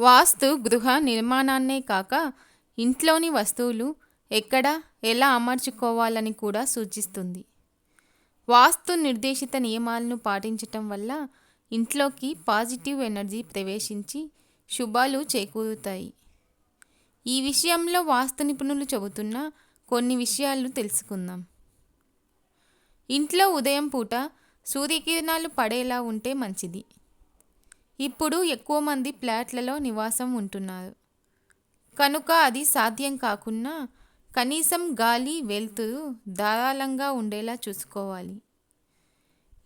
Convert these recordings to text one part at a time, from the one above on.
వాస్తు గృహ నిర్మాణాన్నే కాక ఇంట్లోని వస్తువులు ఎక్కడ ఎలా అమర్చుకోవాలని కూడా సూచిస్తుంది. వాస్తు నిర్దేశిత నియమాలను పాటించటం వల్ల ఇంట్లోకి పాజిటివ్ ఎనర్జీ ప్రవేశించి శుభాలు చేకూరుతాయి. ఈ విషయంలో వాస్తు నిపుణులు చెబుతున్న కొన్ని విషయాలు తెలుసుకుందాం. ఇంట్లో ఉదయం పూట సూర్యకిరణాలు పడేలా ఉంటే మంచిది. ఇప్పుడు ఎక్కువ మంది ఫ్లాట్లలో నివాసం ఉంటున్నారు. కనుక అది సాధ్యం కాకున్నా కనీసం గాలి వెలుతురు ధారాళంగా ఉండేలా చూసుకోవాలి.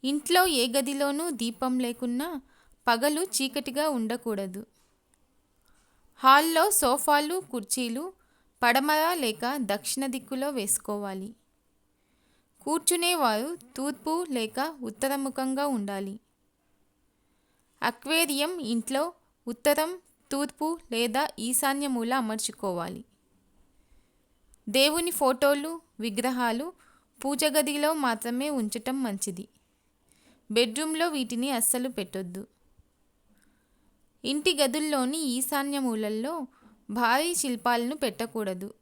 ఇంట్లో ఏ గదిలోనూ దీపం లేకున్నా పగలు చీకటిగా ఉండకూడదు. హాల్లో సోఫాలు కుర్చీలు పడమర లేక దక్షిణ దిక్కులో వేసుకోవాలి. కూర్చునేవారు తూర్పు లేక ఉత్తరముఖంగా ఉండాలి. అక్వేరియం ఇంట్లో ఉత్తరం తూర్పు లేదా ఈశాన్య మూల అమర్చుకోవాలి. దేవుని ఫోటోలు విగ్రహాలు పూజ గదిలో మాత్రమే ఉంచటం మంచిది. బెడ్రూమ్లో వీటిని అస్సలు పెట్టొద్దు. ఇంటి గదుల్లోని ఈశాన్య మూలల్లో భారీ శిల్పాలను పెట్టకూడదు.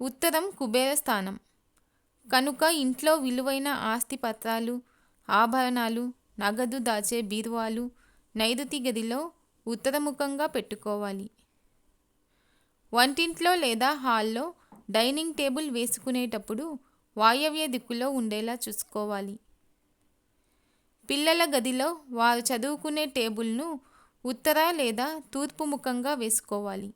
ఉత్తరం కుబేర స్థానం. కనుక ఇంట్లో విలువైన ఆస్తి పత్రాలు ఆభరణాలు నగదు దాచే బీరువాలు నైరుతి గదిలో ఉత్తరముఖంగా పెట్టుకోవాలి. వంటింట్లో లేదా హాల్లో డైనింగ్ టేబుల్ వేసుకునేటప్పుడు వాయవ్య దిక్కులో ఉండేలా చూసుకోవాలి. పిల్లల గదిలో వారు చదువుకునే టేబుల్ను ఉత్తర లేదా తూర్పు ముఖంగా వేసుకోవాలి.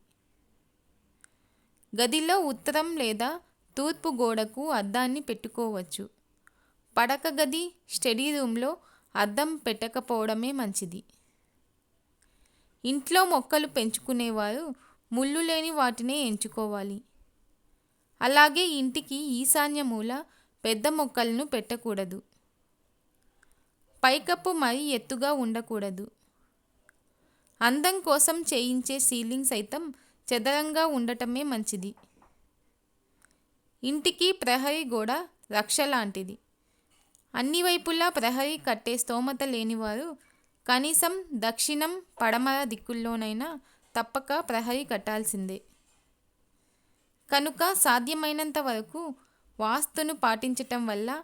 గదిలో ఉత్తరం లేదా తూర్పు గోడకు అద్దాన్ని పెట్టుకోవచ్చు. పడక గది స్టడీ రూమ్లో అద్దం పెట్టకపోవడమే మంచిది. ఇంట్లో మొక్కలు పెంచుకునేవారు ముళ్ళు లేని వాటినే ఎంచుకోవాలి. అలాగే ఇంటికి ఈశాన్య మూల పెద్ద మొక్కలను పెట్టకూడదు. పైకప్పు మరీ ఎత్తుగా ఉండకూడదు. అందం కోసం చేయించే సీలింగ్ సైతం చదరంగా ఉండటమే మంచిది. ఇంటికి ప్రహరీ గోడ రక్ష లాంటిది. అన్ని వైపులా ప్రహరీ కట్టే స్తోమత లేనివారు కనీసం దక్షిణం పడమర దిక్కుల్లోనైనా తప్పక ప్రహరీ కట్టాల్సిందే. కనుక సాధ్యమైనంత వరకు వాస్తును పాటించటం వల్ల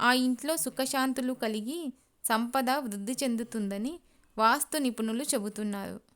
ఆ ఇంట్లో సుఖశాంతులు కలిగి సంపద వృద్ధి చెందుతుందని వాస్తు నిపుణులు చెబుతున్నారు.